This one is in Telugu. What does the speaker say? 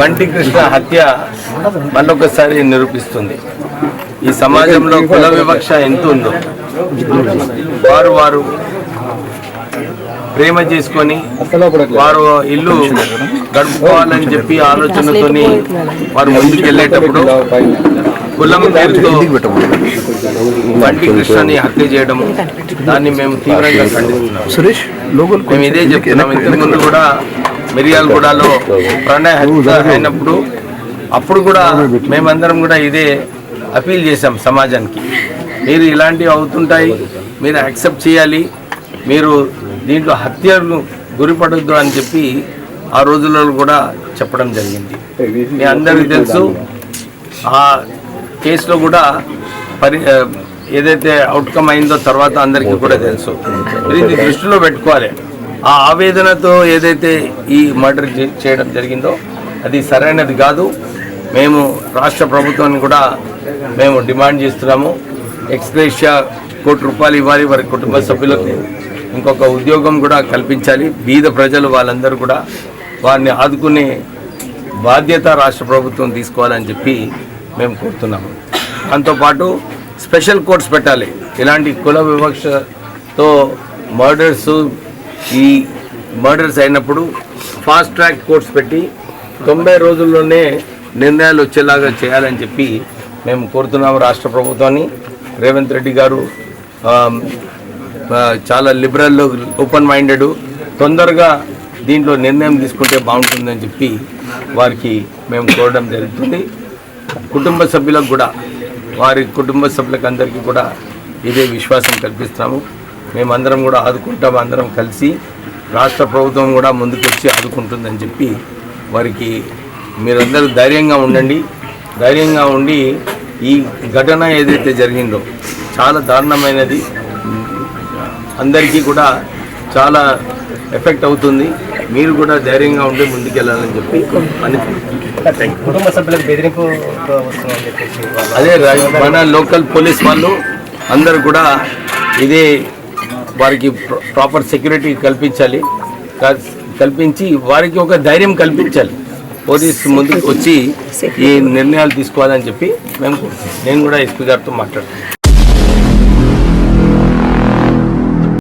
బంటి కృష్ణ హత్య మళ్ళొకసారి నిరూపిస్తుంది. ఈ సమాజంలో కుల వివక్ష ఎంత ఉందో. వారు వారు ప్రేమ చేసుకొని వారు ఇల్లు గడుపుకోవాలని చెప్పి ఆలోచనతోని వారు ముందుకు వెళ్ళేటప్పుడు కులం పేరుతో బంటి కృష్ణని హత్య చేయడం దాన్ని మేము తీవ్రంగా ఖండిస్తున్నాం. మేము ఇదే చెప్తున్నాం. ఇంతకు ముందు కూడా మిర్యాలగూడలో ప్రణయ హత్య అయినప్పుడు అప్పుడు కూడా మేమందరం కూడా ఇదే అపీల్ చేశాం సమాజానికి. మీరు ఇలాంటివి అవుతుంటాయి మీరు యాక్సెప్ట్ చేయాలి మీరు దీంట్లో హత్యను గురిపడొద్దు అని చెప్పి ఆ రోజుల్లో కూడా చెప్పడం జరిగింది. మీ అందరికీ తెలుసు ఆ కేసులో కూడా పరి ఏదైతే అవుట్కమ్ అయిందో తర్వాత అందరికీ కూడా తెలుసు. ఇది దృష్టిలో పెట్టుకోవాలి. ఆ ఆవేదనతో ఏదైతే ఈ మర్డర్ చేయడం జరిగిందో అది సరైనది కాదు. మేము రాష్ట్ర ప్రభుత్వాన్ని కూడా మేము డిమాండ్ చేస్తున్నాము. ఎక్స్గ్రేషియా కోటి రూపాయలు ఇవ్వాలి వారి కుటుంబ సభ్యులకు. ఇంకొక ఉద్యోగం కూడా కల్పించాలి. బీద ప్రజలు వాళ్ళందరూ కూడా వారిని ఆదుకునే బాధ్యత రాష్ట్ర ప్రభుత్వం తీసుకోవాలని చెప్పి మేము కోరుతున్నాము. దాంతోపాటు స్పెషల్ కోర్ట్స్ పెట్టాలి. ఇలాంటి కుల వివక్షతో మర్డర్స్ ఈ మర్డర్స్ అయినప్పుడు ఫాస్ట్ ట్రాక్ కోర్ట్స్ పెట్టి తొంభై రోజుల్లోనే నిర్ణయాలు వచ్చేలాగా చేయాలని చెప్పి మేము కోరుతున్నాము రాష్ట్ర ప్రభుత్వాన్ని. రేవంత్ రెడ్డి గారు చాలా లిబరల్ ఓపెన్ మైండెడ్ తొందరగా దీంట్లో నిర్ణయం తీసుకుంటే బాగుంటుందని చెప్పి వారికి మేము కోరడం జరుగుతుంది. కుటుంబ సభ్యులకు కూడా వారి కుటుంబ సభ్యులకు అందరికీ కూడా ఇదే విశ్వాసం కల్పిస్తాము మేమందరం కూడా ఆదుకుంటాం అందరం కలిసి రాష్ట్ర ప్రభుత్వం కూడా ముందుకొచ్చి ఆదుకుంటుందని చెప్పి వారికి మీరందరూ ధైర్యంగా ఉండండి. ధైర్యంగా ఉండి ఈ ఘటన ఏదైతే జరిగిందో చాలా దారుణమైనది. అందరికీ కూడా చాలా ఎఫెక్ట్ అవుతుంది. మీరు కూడా ధైర్యంగా ఉండి ముందుకెళ్ళాలని చెప్పి అని కుటుంబ సభ్యులకు బెదిరింపు అదే మన లోకల్ పోలీస్ వాళ్ళు అందరూ కూడా ఇదే వారికి ప్ర- ప్రాపర్ సెక్యూరిటీ కల్పించాలి. కల్- కల్పించి వారికి ఒక ధైర్యం కల్పించాలి. పోలీస్ ముందుకు వచ్చి ఈ నిర్ణయాలు తీసుకోవాలని చెప్పి మేము. నేను కూడా ఎస్పీ గారితో మాట్లాడుతున్నాను.